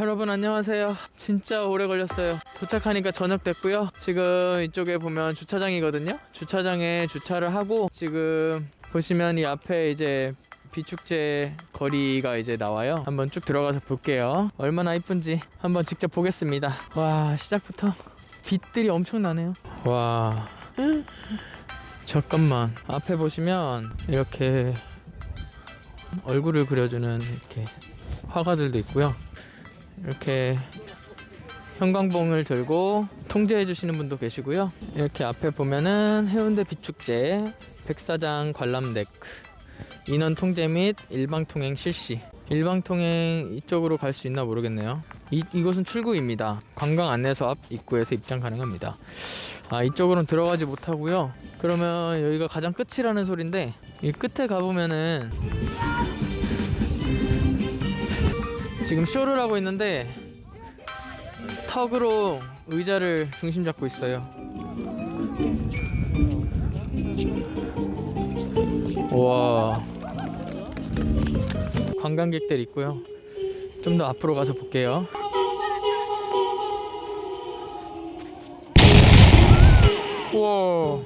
여러분 안녕하세요. 진짜 오래 걸렸어요. 도착하니까 저녁 됐고요. 지금 이쪽에 보면 주차장이거든요. 주차장에 주차를 하고 지금 보시면 이 앞에 이제 비축제 거리가 이제 나와요. 한번 쭉 들어가서 볼게요. 얼마나 이쁜지 한번 직접 보겠습니다. 와 시작부터 빛들이 엄청나네요. 와 잠깐만 앞에 보시면 이렇게 얼굴을 그려주는 이렇게 화가들도 있고요. 이렇게 형광봉을 들고 통제해 주시는 분도 계시고요. 이렇게 앞에 보면은 해운대 비축제 백사장 관람덱 인원 통제 및 일방 통행 실시. 일방 통행 이쪽으로 갈 수 있나 모르겠네요. 이, 이곳은 출구입니다. 관광 안내소 앞 입구에서 입장 가능합니다. 아 이쪽으로는 들어가지 못하고요. 그러면 여기가 가장 끝이라는 소린데 이 끝에 가보면은 지금 쇼를 하고 있는데 턱으로 의자를 중심 잡고 있어요. 와 관광객들 있고요. 좀 더 앞으로 가서 볼게요. 와.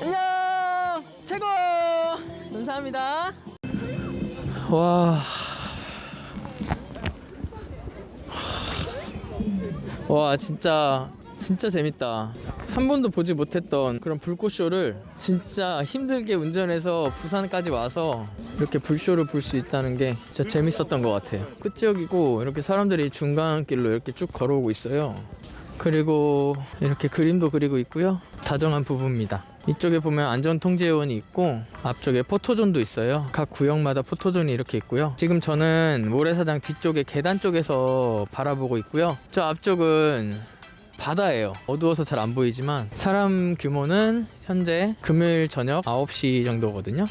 안녕 최고 감사합니다. 와. 와 진짜 진짜 재밌다. 한 번도 보지 못했던 그런 불꽃쇼를 진짜 힘들게 운전해서 부산까지 와서 이렇게 불쇼를 볼 수 있다는 게 진짜 재밌었던 것 같아요. 끝지역이고 이렇게 사람들이 중간길로 이렇게 쭉 걸어오고 있어요. 그리고 이렇게 그림도 그리고 있고요. 다정한 부부입니다 이쪽에 보면 안전통제요원이 있고 앞쪽에 포토존도 있어요. 각 구역마다 포토존이 이렇게 있고요. 지금 저는 모래사장 뒤쪽에 계단 쪽에서 바라보고 있고요. 저 앞쪽은 바다예요. 어두워서 잘 안 보이지만 사람 규모는 현재 금요일 저녁 9시 정도거든요.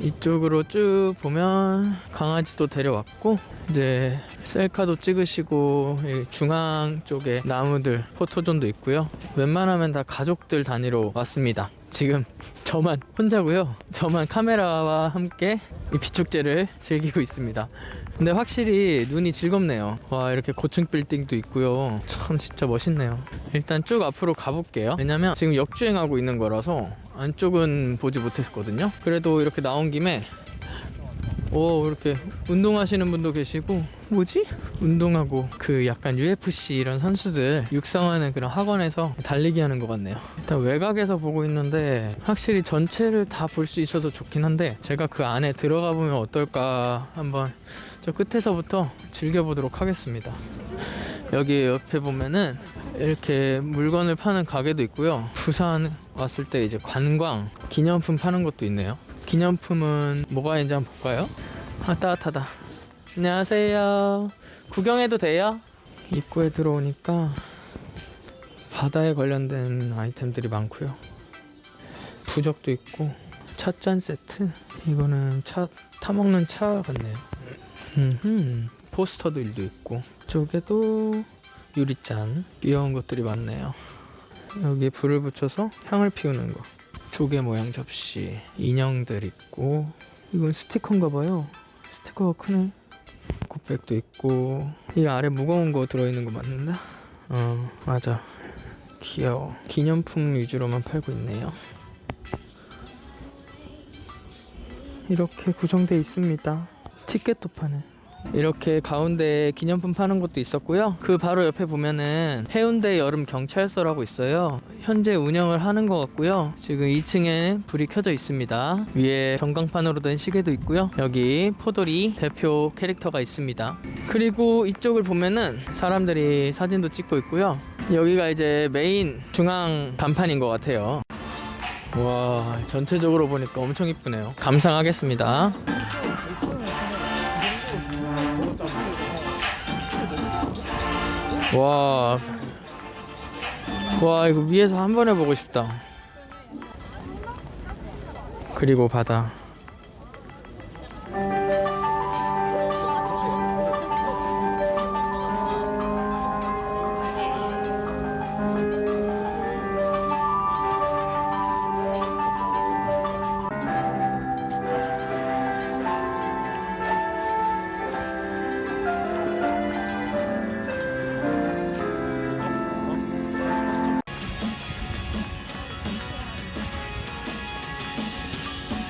이쪽으로 쭉 보면 강아지도 데려왔고 이제 셀카도 찍으시고 이 중앙 쪽에 나무들 포토존도 있고요. 웬만하면 다 가족들 단위로 왔습니다. 지금 저만 혼자고요. 저만 카메라와 함께 이 비축제를 즐기고 있습니다. 근데 확실히 눈이 즐겁네요. 와 이렇게 고층 빌딩도 있고요. 참 진짜 멋있네요. 일단 쭉 앞으로 가볼게요. 왜냐면 지금 역주행하고 있는 거라서 안쪽은 보지 못했거든요. 그래도 이렇게 나온 김에 오 이렇게 운동하시는 분도 계시고 뭐지? 운동하고 그 약간 UFC 이런 선수들 육성하는 그런 학원에서 달리기 하는 것 같네요. 일단 외곽에서 보고 있는데 확실히 전체를 다 볼 수 있어서 좋긴 한데 제가 그 안에 들어가 보면 어떨까 한번 저 끝에서부터 즐겨보도록 하겠습니다. 여기 옆에 보면은 이렇게 물건을 파는 가게도 있고요. 부산 왔을 때 이제 관광 기념품 파는 것도 있네요. 기념품은 뭐가 있는지 한번 볼까요? 아 따뜻하다. 안녕하세요. 구경해도 돼요? 입구에 들어오니까 바다에 관련된 아이템들이 많고요. 부적도 있고 찻잔 세트. 이거는 차 타먹는 차 같네요. 음흠. 포스터도 일도 있고 쪽에도 유리잔 귀여운 것들이 많네요. 여기 불을 붙여서 향을 피우는 거. 조개 모양 접시, 인형들 있고 이건 스티커인가 봐요. 스티커가 크네. 굿백도 있고 이 아래 무거운 거 들어있는 거 맞는다? 어 맞아. 귀여워. 기념품 위주로만 팔고 있네요. 이렇게 구성되어 있습니다. 티켓도 파네. 이렇게 가운데 기념품 파는 곳도 있었고요. 그 바로 옆에 보면은 해운대 여름 경찰서라고 있어요. 현재 운영을 하는 것 같고요. 지금 2층에 불이 켜져 있습니다. 위에 전광판으로 된 시계도 있고요. 여기 포도리 대표 캐릭터가 있습니다. 그리고 이쪽을 보면은 사람들이 사진도 찍고 있고요. 여기가 이제 메인 중앙 간판인 것 같아요. 와 전체적으로 보니까 엄청 이쁘네요. 감상하겠습니다. 와. 와, 이거 위에서 한 번 해보고 싶다. 그리고 바다.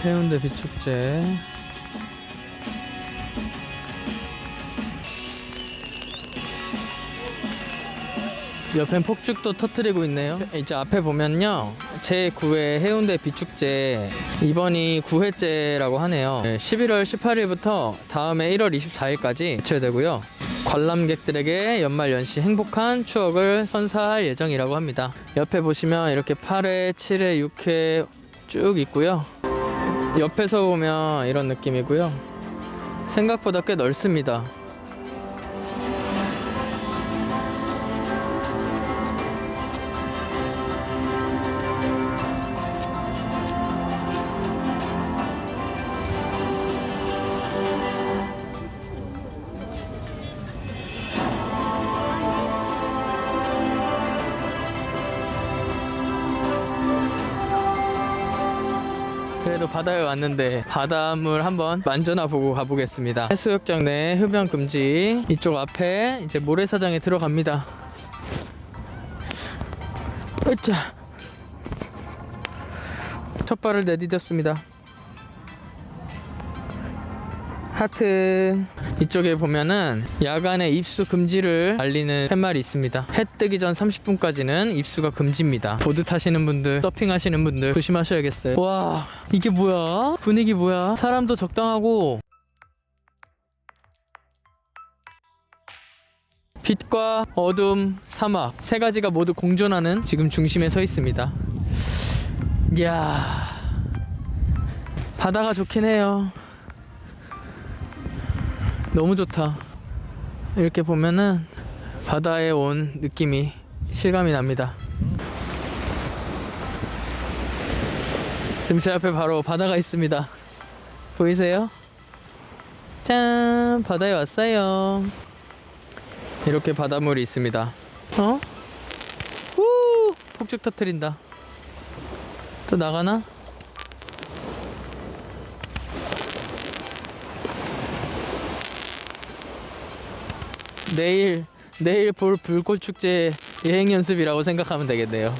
해운대 비축제 옆엔 폭죽도 터트리고 있네요. 이제 앞에 보면요. 제 9회 해운대 비축제 이번이 9회째라고 하네요. 11월 18일부터 다음에 1월 24일까지 개최되고요. 관람객들에게 연말 연시 행복한 추억을 선사할 예정이라고 합니다. 옆에 보시면 이렇게 8회, 7회, 6회 쭉 있고요. 옆에서 보면 이런 느낌이고요. 생각보다 꽤 넓습니다. 그래도 바다에 왔는데 바닷물 한번 만져나 보고 가보겠습니다. 해수욕장 내 흡연 금지 이쪽 앞에 이제 모래사장에 들어갑니다. 으짜 첫 발을 내디뎠습니다. 하트 이쪽에 보면은 야간에 입수 금지를 알리는 팻말이 있습니다. 해 뜨기 전 30분까지는 입수가 금지입니다. 보드 타시는 분들, 서핑 하시는 분들 조심하셔야겠어요. 와 이게 뭐야? 분위기 뭐야? 사람도 적당하고 빛과 어둠, 사막 세 가지가 모두 공존하는 지금 중심에 서 있습니다. 이야 바다가 좋긴 해요. 너무 좋다. 이렇게 보면은 바다에 온 느낌이 실감이 납니다. 지금 제 앞에 바로 바다가 있습니다. 보이세요? 짠! 바다에 왔어요. 이렇게 바닷물이 있습니다. 어? 후! 폭죽 터트린다. 또 나가나? 내일 내일 볼 불꽃 축제 예행 연습이라고 생각하면 되겠네요.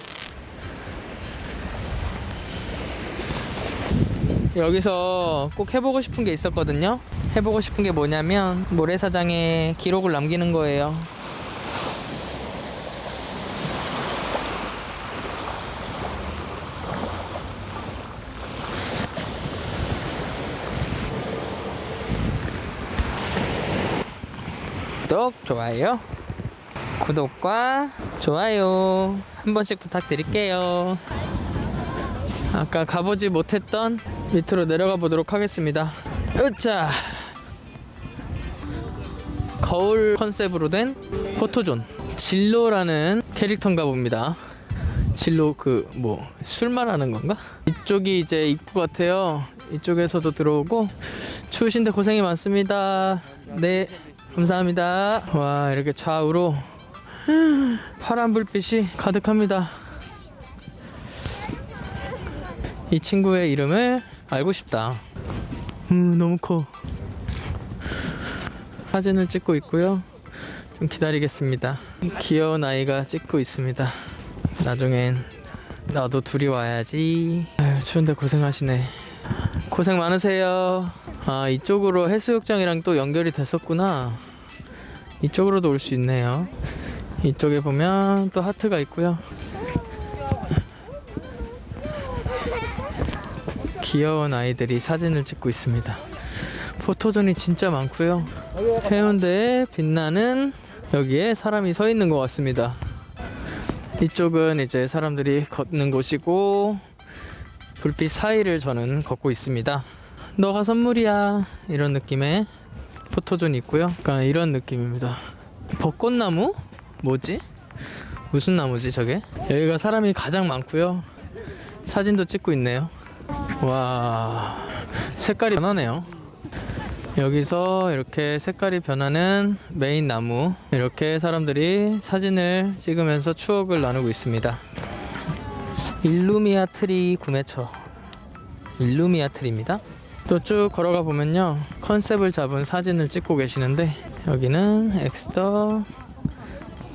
여기서 꼭 해보고 싶은 게 있었거든요. 해보고 싶은 게 뭐냐면 모래사장에 기록을 남기는 거예요. 구독, 좋아요. 구독과 좋아요 한 번씩 부탁드릴게요. 아까 가보지 못했던 밑으로 내려가 보도록 하겠습니다. 으짜! 거울 컨셉으로 된 포토존. 진로라는 캐릭터인가 봅니다. 진로 그 뭐 술 말하는 건가? 이쪽이 이제 입구 같아요. 이쪽에서도 들어오고 추우신데 고생이 많습니다. 네. 감사합니다. 와 이렇게 좌우로 파란 불빛이 가득합니다. 이 친구의 이름을 알고 싶다. 음 너무 커. 사진을 찍고 있고요. 좀 기다리겠습니다. 귀여운 아이가 찍고 있습니다. 나중엔 나도 둘이 와야지. 아유, 추운데 고생하시네. 고생 많으세요. 아 이쪽으로 해수욕장이랑 또 연결이 됐었구나. 이쪽으로도 올 수 있네요. 이쪽에 보면 또 하트가 있고요. 귀여운 아이들이 사진을 찍고 있습니다. 포토존이 진짜 많고요. 해운대에 빛나는 여기에 사람이 서 있는 것 같습니다. 이쪽은 이제 사람들이 걷는 곳이고 불빛 사이를 저는 걷고 있습니다. 너가 선물이야 이런 느낌의 포토존이 있고요. 약간 이런 느낌입니다. 벚꽃나무? 뭐지? 무슨 나무지 저게? 여기가 사람이 가장 많고요. 사진도 찍고 있네요. 와 색깔이 변하네요. 여기서 이렇게 색깔이 변하는 메인 나무 이렇게 사람들이 사진을 찍으면서 추억을 나누고 있습니다. 일루미아 트리 구매처 일루미아 트리입니다. 또 쭉 걸어가 보면요 컨셉을 잡은 사진을 찍고 계시는데 여기는 엑스터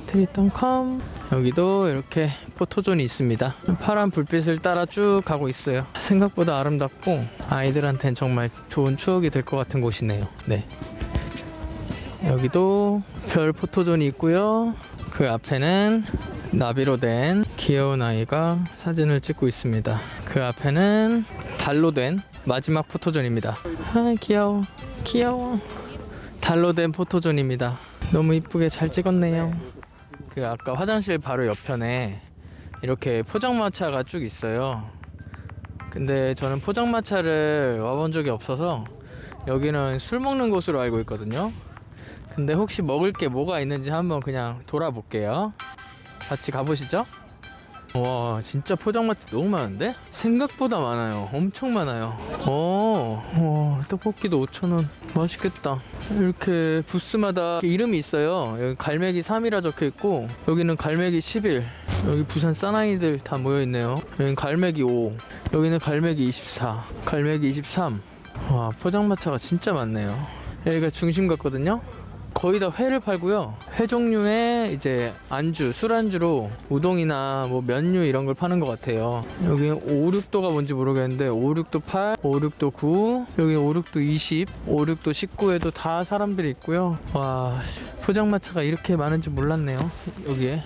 트리턴컴 여기도 이렇게 포토존이 있습니다. 파란 불빛을 따라 쭉 가고 있어요. 생각보다 아름답고 아이들한텐 정말 좋은 추억이 될 것 같은 곳이네요. 네. 여기도 별 포토존이 있고요. 그 앞에는 나비로 된 귀여운 아이가 사진을 찍고 있습니다. 그 앞에는 달로 된 마지막 포토존입니다. 아 귀여워, 귀여워. 달로 된 포토존입니다. 너무 이쁘게 잘 찍었네요. 그 아까 화장실 바로 옆편에 이렇게 포장마차가 쭉 있어요. 근데 저는 포장마차를 와본 적이 없어서 여기는 술 먹는 곳으로 알고 있거든요. 근데 혹시 먹을 게 뭐가 있는지 한번 그냥 돌아볼게요. 같이 가보시죠. 와 진짜 포장마차 너무 많은데? 생각보다 많아요. 엄청 많아요. 어, 와, 떡볶이도 5,000원. 맛있겠다. 이렇게 부스마다 이름이 있어요. 여기 갈매기 3이라 적혀 있고 여기는 갈매기 11. 여기 부산 사나이들 다 모여 있네요. 여기는 갈매기 5. 여기는 갈매기 24. 갈매기 23. 와 포장마차가 진짜 많네요. 여기가 중심 같거든요. 거의 다 회를 팔고요. 회 종류의 이제 안주, 술안주로 우동이나 뭐 면류 이런 걸 파는 것 같아요. 여기 5, 6도가 뭔지 모르겠는데 5, 6도 8, 5, 6도 9, 여기 5, 6도 20, 5, 6도 19에도 다 사람들이 있고요. 와, 포장마차가 이렇게 많은지 몰랐네요. 여기에.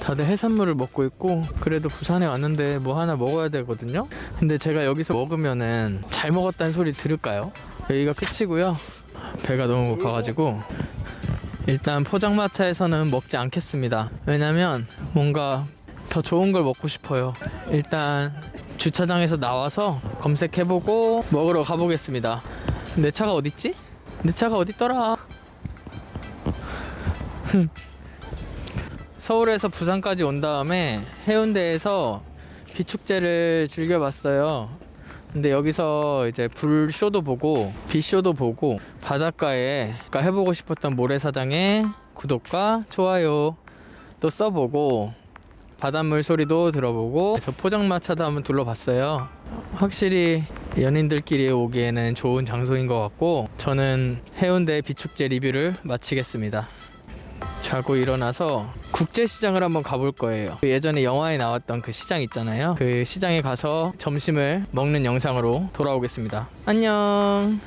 다들 해산물을 먹고 있고 그래도 부산에 왔는데 뭐 하나 먹어야 되거든요. 근데 제가 여기서 먹으면은 잘 먹었다는 소리 들을까요? 여기가 끝이고요. 배가 너무 고파가지고 일단 포장마차에서는 먹지 않겠습니다. 왜냐면 뭔가 더 좋은 걸 먹고 싶어요. 일단 주차장에서 나와서 검색해보고 먹으러 가보겠습니다. 내 차가 어딨지? 내 차가 어딨더라? 서울에서 부산까지 온 다음에 해운대에서 비축제를 즐겨봤어요. 근데 여기서 이제 불쇼도 보고 빛쇼도 보고 바닷가에 그러니까 해보고 싶었던 모래사장에 구독과 좋아요 또 써보고 바닷물 소리도 들어보고 저 포장마차도 한번 둘러봤어요. 확실히 연인들끼리 오기에는 좋은 장소인 것 같고 저는 해운대 비축제 리뷰를 마치겠습니다. 자고 일어나서 국제시장을 한번 가볼 거예요. 그 예전에 영화에 나왔던 그 시장 있잖아요. 그 시장에 가서 점심을 먹는 영상으로 돌아오겠습니다. 안녕.